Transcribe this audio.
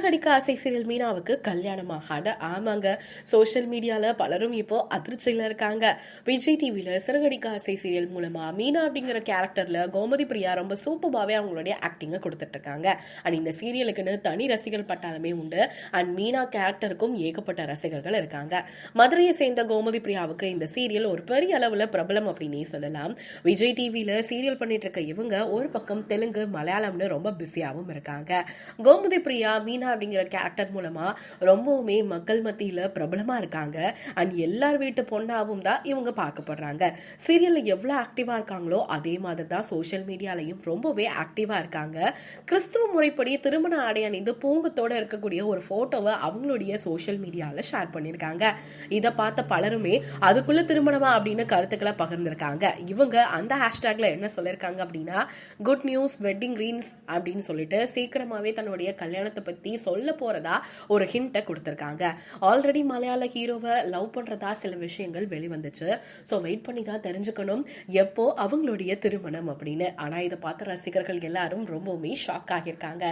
அழகடிக்க ஆசை சீரியல் மீனாவுக்கு கல்யாணமாக அட ஆமாங்க சோஷியல் மீடியால பலரும் இப்போ அதிர்ச்சியில இருக்காங்க. விஜய் டிவியில் சிறகடிக்க ஆசை சீரியல் மூலமா மீனா அப்படிங்கிற கேரக்டர்ல கோமதி பிரியா ரொம்ப சூப்பராகவே அவங்களுடைய ஆக்டிங்கை கொடுத்துட்டு இருக்காங்க அண்ட் இந்த சீரியலுக்குன்னு தனி ரசிகர் பட்டாலுமே உண்டு. அண்ட் மீனா கேரக்டருக்கும் ஏகப்பட்ட ரசிகர்கள் இருக்காங்க. மதுரையை சேர்ந்த கோமதி பிரியாவுக்கு இந்த சீரியல் ஒரு பெரிய அளவுல பிரபலம் அப்படின்னே சொல்லலாம். விஜய் டிவியில் சீரியல் பண்ணிட்டு இருக்க இவங்க ஒரு பக்கம் தெலுங்கு மலையாளம்னு ரொம்ப பிஸியாகவும் இருக்காங்க. கோமதி பிரியா மீனா அப்படிங்கிற கேரக்டர் மூலமாக ரொம்பவுமே மக்கள் மத்தியில் பிரபலமாக இருக்காங்க. அண்ட் எல்லார் வீட்டு பொண்ணாவும் தான் இவங்க பார்க்கப்படுறாங்க. சீரியலில் எவ்வளோ ஆக்டிவாக இருக்காங்களோ அதே மாதிரி தான் சோஷியல் மீடியாலையும் ரொம்பவே ஆக்டிவாக இருக்காங்க. கிறிஸ்துவ முறைப்படி திருமண ஆடை அணிந்து பூங்கத்தோடு இருக்கக்கூடிய ஒரு ஃபோட்டோவை அவங்களுடைய சோஷியல் மீடியாவில் ஷேர் பண்ணியிருக்காங்க. இதை பார்த்த பலருமே அதுக்குள்ளே திருமணமா அப்படின்னு கருத்துக்களை பகிர்ந்திருக்காங்க. இவங்க அந்த ஹேஷ்டேக்ல என்ன சொல்லியிருக்காங்க அப்படின்னா குட் நியூஸ் வெட்டிங் ரீன்ஸ் அப்படின்னு சொல்லிட்டு சீக்கிரமாகவே தன்னுடைய கல்யாணத்தை பற்றி சொல்ல போறதா ஒரு ஹிண்ட்டை கொடுத்துருக்காங்க. ஆல்ரெடி மலையாள ஹீரோவை லவ் பண்றதா சில விஷயங்கள் வெளிவந்துச்சு. ஸோ வெயிட் பண்ணி தான் தெரிஞ்சுக்கணும். எப்போ? அவங்களுடைய திருமணம் அப்படின்னு. ஆனா இதை பார்த்த ரசிகர்கள் எல்லாரும் ரொம்பவுமே ஷாக் ஆகியிருக்காங்க.